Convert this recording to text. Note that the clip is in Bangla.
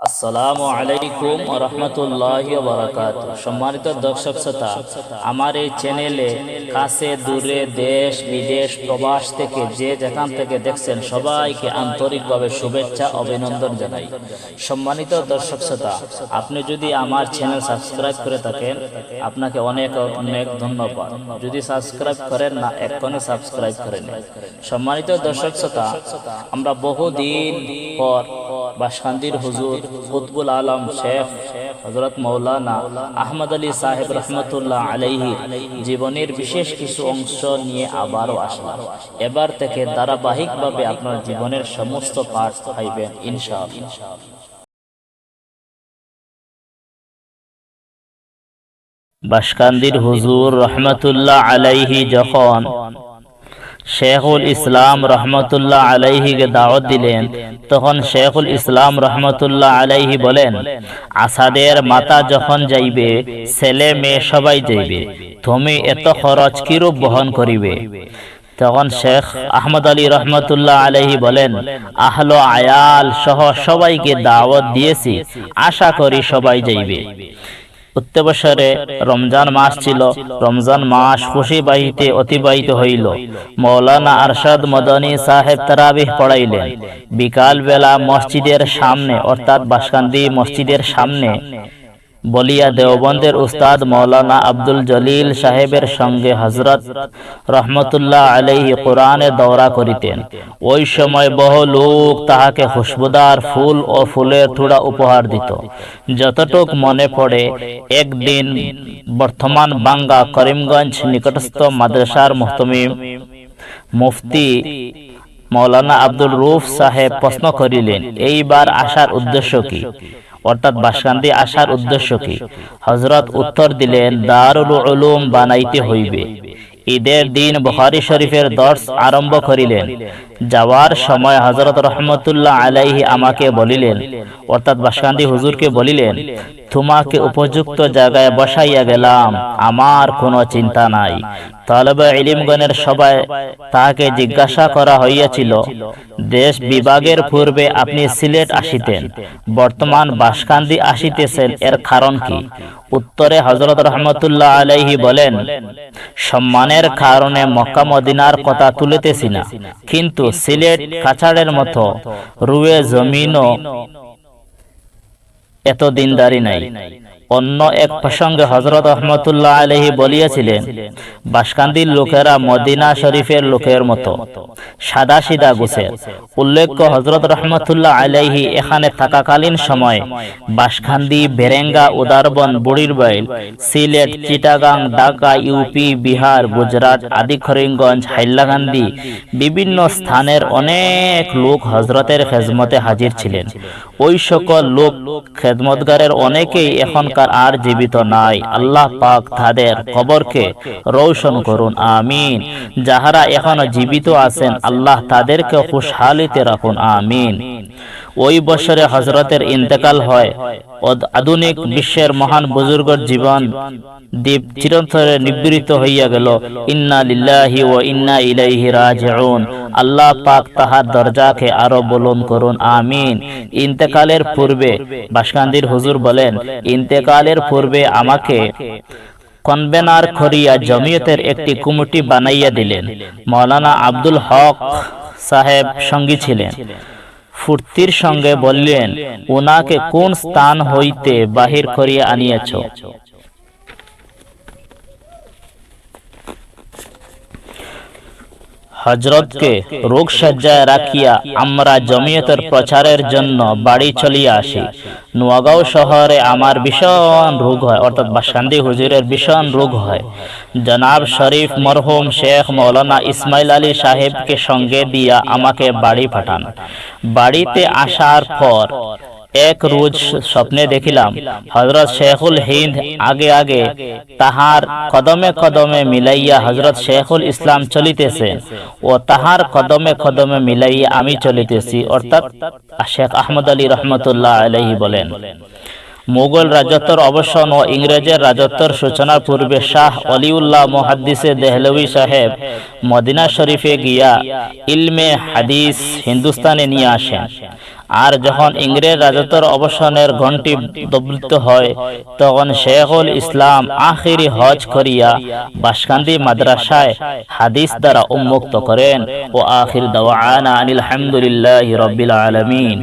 আসসালামু আলাইকুম রহমতুল্লাহ বারাকাত সম্মানিত দর্শক শ্রোতা, আমার এই চ্যানেলে কাছে দূরে দেশ, বিদেশ, প্রবাস থেকে যে যেখান থেকে দেখছেন সবাইকে আন্তরিকভাবে শুভেচ্ছা, অভিনন্দন জানাই। সম্মানিত দর্শক শ্রোতা, আপনি যদি আমার চ্যানেল সাবস্ক্রাইব করে থাকেন, আপনাকে অনেক অনেক ধন্যবাদ। যদি সাবস্ক্রাইব করেন না এক্ষণে সাবস্ক্রাইব করে নিন। সম্মানিত দর্শক শ্রোতা, আমরা বহুদিন পর বাসকান্দির হুজুর কুতবুল আলম শেখ হজরত মৌলানা আহমদ আলী সাহেব রহমতুল্লাহ আলাইহি জীবনের বিশেষ কিছু অংশ নিয়ে আবারও আসলাম। এবার থেকে ধারাবাহিকভাবে আপনার জীবনের সমস্ত পাঠ পাইবেন ইনশাআল্লাহ। বাসকান্দির হুজুর রহমতুল্লাহ আলাইহি যখন শেখুল ইসলাম রহমতুল্লাহ আলাইহিকে দাওয়াত দিলেন। তখন শেখুল ইসলাম রহমতুল্লাহ আলাইহি বলেন, আসাদের মাতা যখন যাইবে, ছেলে মেয়ে সবাই যাইবে। তুমি এত খরচ কিরূপ বহন করিবে? তখন শেখ আহমদ আলী রহমতুল্লাহ আলহি বলেন, আহলো আয়াল সহ সবাইকে দাওয়াত দিয়েছি, আশা করি সবাই যাইবে। উত্তবসরে রমজান মাস ছিল। রমজান মাস খুশি বাহিতে অতিবাহিত হইল। মৌলানা আরশাদ মদনী সাহেব তারাবিহ পড়াইলেন। বিকাল বেলা মসজিদের সামনে, অর্থাৎ বাসকান্দি মসজিদের সামনে বলিয়া দেওবন্দের উস্তাদ মৌলানা আব্দুল জলিল সাহেবের সঙ্গে হজরত রহমতুল্লাহ আলাইহি কোরআনে দৌরা করিতেন। ওই সময় বহু লোক তাহাকে খুশবুদার ফুল ও ফুলের থুড়া উপহার দিত। যতটুক মনে পড়ে, একদিন বর্তমান বাঙ্গা করিমগঞ্জ নিকটস্থ মাদ্রাসার মুহতমিম মুফতি মৌলানা আব্দুল রুফ সাহেব প্রশ্ন করিলেন, এইবার আসার উদ্দেশ্য কি? অর্থাৎ বাসকান্দি আসার উদ্দেশ্য কি? হজরত উত্তর দিলেন দারুল উলুম বানাইতে হইবে। ঈদের দিন বহারি শরীফের দর্শ আরম্ভ করিলেন। যাওয়ার সময় হজরত রহমতুল্লাহ আলাইহি আমাকে বলিলেন। অর্থাৎ বাসকান্দি হুজুরকে বলিলেন তোমাকে উপযুক্ত জায়গায় বসাইয়া গেলাম। আমার কোনো চিন্তা নাই। তলবে ইলিমগণের সবাই তাহাকে জিজ্ঞাসা করা হইয়াছিল, দেশ বিভাগের পূর্বে আপনি সিলেট আসিতেন, বর্তমান বাসকান্দি আসিতেছেন এর কারণ কি? উত্তরে হজরত রহমতুল্লাহ আলাইহি বলেন, সম্মানের কারণে মক্কা মদিনার কথা তুলিতেছি না। কিন্তু সিলেট কাছাড়ের মতো রুয়ে জমিনও এত দিনদারি নাই। অন্য এক প্রসঙ্গে হজরত রহমতুল্লাহ আলহি বলিয়াছিলেন, বাসকান্দির লোকেরা মদিনা শরীফের লোকের মতো, সাদা সিদা গুছের। উল্লেখ্য হজরত রহমতুল্লাহ আলহি এখানে থাকাকালীন সময় বাসকান্দি, বেরেঙ্গা, উদারবন বুড়ির বাইল সিলেট, চিটাগাং, ঢাকা, ইউপি, বিহার, গুজরাট আদি করিমগঞ্জ হাইলাকান্দি বিভিন্ন স্থানের অনেক লোক হজরতের খেজমতে হাজির ছিলেন। ওই সকল লোক খেদমতগারের অনেকেই এখনকার আর জীবিত নাই। আল্লাহ পাক তাদের কবরকে রৌশন করুন আমিন। যাহারা এখনও জীবিত আছেন আল্লাহ তাদেরকে খুশহালিতে রাখুন আমিন। ওই বছরে হজরতের ইন্তেকাল হয়। আধুনিক বিশ্বের মহান বুজুর্গর জীবন দ্বীপ চিরন্তরে নিবৃত হইয়া গেল। ইন্না লিল্লাহি ও ইন্না ইলাইহি রাজিউন। আল্লাহ পাক তাহার দরজাকে আরও বলুন করুন। আমিন। ইন্তেকালের পূর্বে বাসকান্দির হুজুর বলেন, ইন্তেকালের পূর্বে আমাকে কনভেনার করিয়া জমিয়তের একটি কমিটি বানাইয়া দিলেন। মৌলানা আব্দুল হক সাহেব সঙ্গী ছিলেন। ফুর্তির সঙ্গে বললেন ওনাকে কোন স্থান হইতে বাহির করিয়া আনিয়াছ? হজরতকে রোগ সজ্জায় রাখিয়া আমরা জমিয়তের প্রচারের জন্য বাড়ি চলিয়া আসি। নোয়াগাঁও শহরে আমার ভীষণ রোগ হয়, অর্থাৎ বাসান্দি হুজুরের ভীষণ রোগ হয়। জনাব শরীফ মরহুম শেখ মৌলানা ইসমাইল আলী সাহেবকে সঙ্গে দিয়া আমাকে বাড়ি পাঠান। বাড়িতে আসার পর এক রোজ স্বপ্নে দেখিলাম হজরত শেখুল হিন্দ আগে আগে তাহার কদমে কদমে মিলাইয়া হজরত শেখুল ইসলাম চলিতেছে ও তাহার কদমে কদমে মিলাইয়া আমি চলিতেছি, অর্থাৎ শেখ আহমদ আলী রহমতুল্লাহ আলহি বলেন। মুঘল রাজত্বর অবসান ও ইংরেজের রাজত্বর সূচনার পূর্বে শাহ অলিউল্লাহ মুহাদ্দিসে দেহলভি সাহেব মদিনা শরীফে গিয়া ইলমে হাদিস হিন্দুস্তানে নিয়ে আসেন। আর যখন ইংরেজ রাজত্বর অবসানের ঘণ্টি দবলিত হয়, তখন শেখুল ইসলাম আখিরি হজ করিয়া বাসকান্দি মাদ্রাসায় হাদিস দ্বারা উন্মুক্ত করেন ও আখির দাওয়ানা আনিল হামদুলিল্লাহ রব্বিল আলমিন।